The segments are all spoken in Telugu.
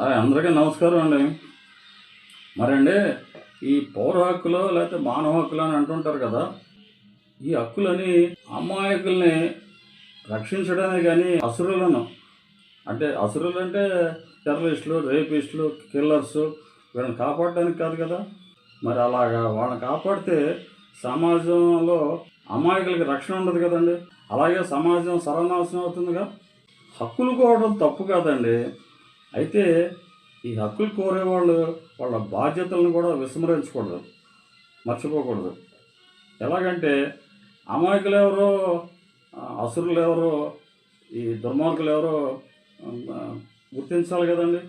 అందరికీ నమస్కారం అండి. మరండి ఈ పౌర హక్కులు లేకపోతే మానవ హక్కులు అని అంటుంటారు కదా ఈ హక్కులని అమాయకుల్ని రక్షించడమే కానీ అసురులను అంటే అసురులు అంటే టెర్రరిస్టులు రేపిస్టులు కిల్లర్స్ వీళ్ళని కాపాడడానికి కాదు కదా. మరి అలాగా వాళ్ళని కాపాడితే సమాజంలో అమాయకులకి రక్షణ ఉండదు కదండి. అలాగే సమాజం సర్వనాశనం అవుతుందిగా. హక్కులు కోవడం తప్పు కాదండి. అయితే ఈ హక్కులు కోరేవాళ్ళు వాళ్ళ బాధ్యతలను కూడా విస్మరించకూడదు మర్చిపోకూడదు. ఎలాగంటే అమాయకులు ఎవరో అసురులు ఎవరో ఈ దుర్మార్గులు ఎవరో గుర్తించాలి కదండి.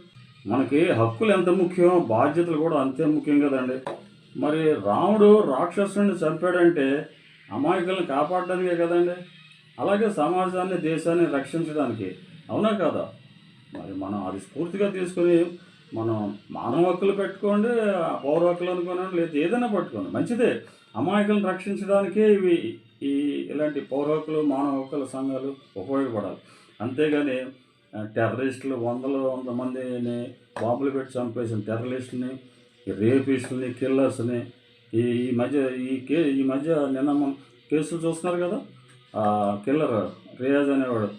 మనకి హక్కులు ఎంత ముఖ్యం బాధ్యతలు కూడా అంతే ముఖ్యం కదండి. మరి రాముడు రాక్షసుని చంపాడంటే అమాయకులను కాపాడడానికే కదండి. అలాగే సమాజాన్ని దేశాన్ని రక్షించడానికి. అవునా కదా? మరి మనం అది స్ఫూర్తిగా తీసుకొని మనం మానవ హక్కులు పెట్టుకోండి పౌర హక్కులు అనుకోనండి లేదా ఏదైనా పట్టుకోండి. మంచిదే. అమాయకులను రక్షించడానికే ఇవి ఈ ఇలాంటి పౌర హక్కులు మానవ హక్కుల సంఘాలు ఉపయోగపడాలి. అంతేగాని టెర్రరిస్టులు వందల వంద మందిని బాంబులు పెట్టి చంపేసిన టెర్రరిస్టుని రేపిస్టుని కిల్లర్స్ని ఈ ఈ మధ్య ఈ కే ఈ మధ్య నిన్న కేసులు చూస్తున్నారు కదా? కిల్లర్ రియాజ్ అనేవాడు.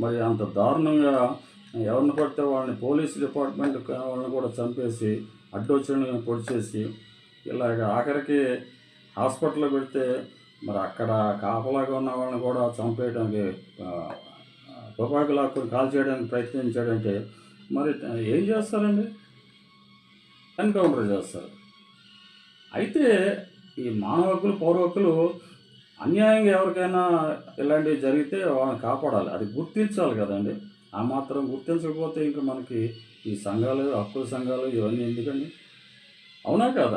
మరి అంత దారుణంగా ఎవరిని పడితే వాళ్ళని పోలీస్ డిపార్ట్మెంట్ వాళ్ళని కూడా చంపేసి అడ్డొచ్చిన పొడిచేసి ఇలాగ ఆఖరికి హాస్పిటల్లో పెడితే మరి అక్కడ కాపలాగా ఉన్న వాళ్ళని కూడా చంపేయడానికి ఆ, తుపాకు లాక్కుని కాల్ చేయడానికి ప్రయత్నించాడంటే మరి ఏం చేస్తారండి? ఎన్కౌంటర్ చేస్తారు. అయితే ఈ మానవ హక్కులు పౌర హక్కులు అన్యాయంగా ఎవరికైనా ఇలాంటివి జరిగితే వాళ్ళని కాపాడాలి. అది గుర్తించాలి కదండి. ఆ మాత్రం గుర్తించకపోతే ఇంకా మనకి ఈ సంఘాలు హక్కుల సంఘాలు ఇవన్నీ ఎందుకండి? అవునా కదా?